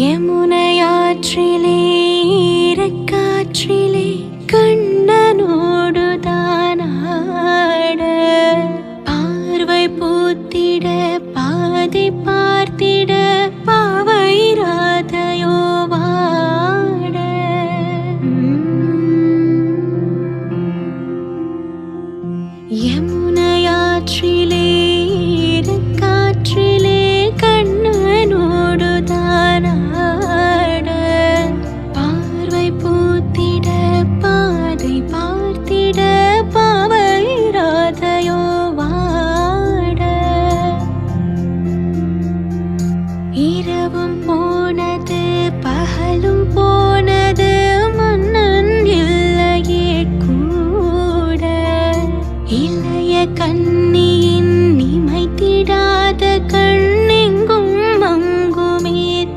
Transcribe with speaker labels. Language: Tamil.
Speaker 1: யமுனையாற்றிலே காற்றிலே கண்ணனோடு தானாட பார்வை பூத்திட பாதை பார்த்திட பாவை ராதையோ இளைய கண்ணியின் நிமைத்திடாத கண்